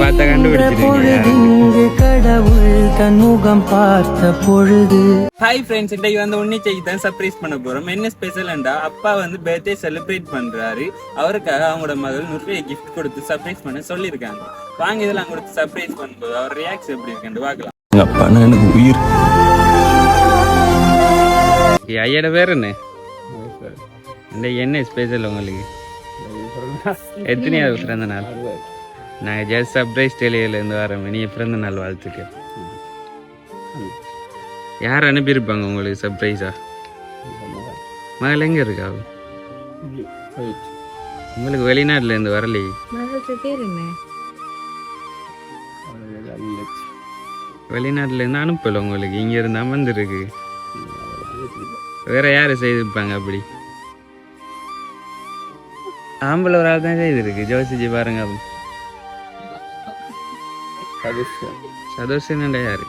பார்த்தா கண்டுபிடிச்சிருக்கீங்க. கடவுள் தன் முகம் பார்த்த பொழுது. ஹாய் ஃப்ரெண்ட்ஸ் இன்றைக்கு வந்து உன்னிச்சைக்கு தான் சர்ப்ரைஸ் பண்ண போறோம். என்ன ஸ்பெஷல்ண்டா அப்பா வந்து பர்த்டே செலிப்ரேட் பண்றாரு. அவருக்காக அவங்களோட மகள் நிறைய கிஃப்ட் கொடுத்து சர்ப்ரைஸ் பண்ண சொல்லியிருக்காங்க. வாங்க இதெல்லாம் கொடுத்து சர்ப்ரைஸ் பண்ணும்போது அவர் ரியாக்ஸ் எப்படி இருக்குன்னு பார்க்கலாம். எங்க அப்பானா எனக்கு உயிர். ஐயோட பேர் என்ன? இந்த என்ன ஸ்பெஷல் உங்களுக்கு? எத்தனையாவது பிறந்த நாள்? நாங்கள் ஜஸ்ட் சர்ப்ரைஸ் டெலிவிலேருந்து வரோம் இனிய பிறந்த நாள் வாழ்த்துக்கள். யார் அனுப்பியிருப்பாங்க உங்களுக்கு சர்ப்ரைஸா மகள் எங்கே இருக்கா? உங்களுக்கு வெளிநாட்டுல இருந்து வரலையே? மகளுக்கு பேர் என்ன வெளிநாட்டுல இருந்து அனுப்பல உங்களுக்கு. இங்க இருந்து அமர்ந்துருக்கு வேற யாரு செய்திருப்பாங்க அப்படி? ஆம்பளை ஒரு ஆள் தான் செய்திருக்கு. ஜோசிஜி பாருங்க சதோஷன் யாரு?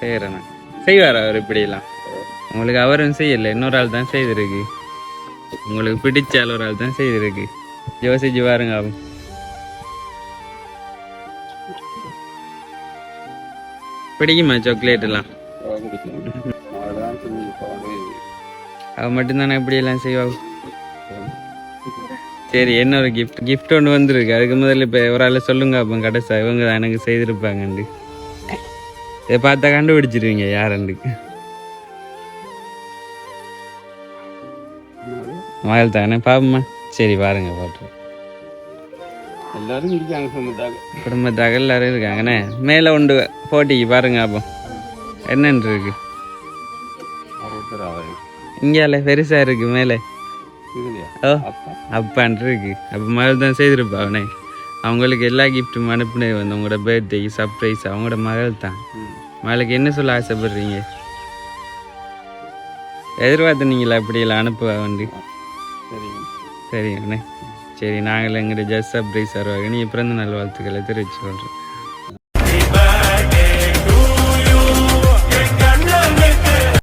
செய்யறேண்ணா செய்வார் அவர் இப்படியெல்லாம்? உங்களுக்கு அவரும் செய்யல இன்னொரு ஆள் தான் செய்திருக்கு. உங்களுக்கு பிடிச்ச ஆள் ஒரு ஆள் தான் செய்திருக்கு. யோசிச்சு பாருங்க அவன். பிடிக்குமா சாக்லேட் எல்லாம் அவ மட்டும்தானே இப்படி எல்லாம் செய்வா சரி என்ன ஒரு கிஃப்ட் கிஃப்ட் ஒன்று வந்திருக்கு. அதுக்கு முதல்ல இப்போ ஒரு ஆள் சொல்லுங்க அப்போ கடைசா இவங்க தான் எனக்கு செய்திருப்பாங்கண்டு இதை பார்த்தா கண்டுபிடிச்சிருவீங்க யாருண்டு மகள் தானே பாப்போம்மா சரி பாருங்க பாட்டு. எல்லாரும் இருக்காங்க குடும்பத்தாக எல்லாரும் இருக்காங்கண்ணே. மேலே உண்டு போட்டிக்கு பாருங்க அப்போ. என்னன்னு இருக்கு? இங்கேயால பெருசா இருக்கு மேலே. ஓ அப்பான் இருக்கு அப்போ மகள் தான் செய்திருப்பா அவனே. அவங்களுக்கு எல்லா கிஃப்ட்டும் அனுப்புனது வந்து உங்களோட பர்த்டேக்கு சர்ப்ரைஸ் அவங்களோட மகள் தான். மகளுக்கு என்ன சொல்ல ஆசைப்படுறீங்க? எதிர்பார்த்து நீங்களா அப்படியெல்லாம் அனுப்புவா வந்து? சரிங்கண்ணே சரி நாங்கள் எங்கிட்ட ஜஸ்ட் சர்ப்ரைஸ் தருவாங்க நீங்கள் பிறந்த நாள் வாழ்த்துக்களை தெரிவிச்சு சொல்கிறோம்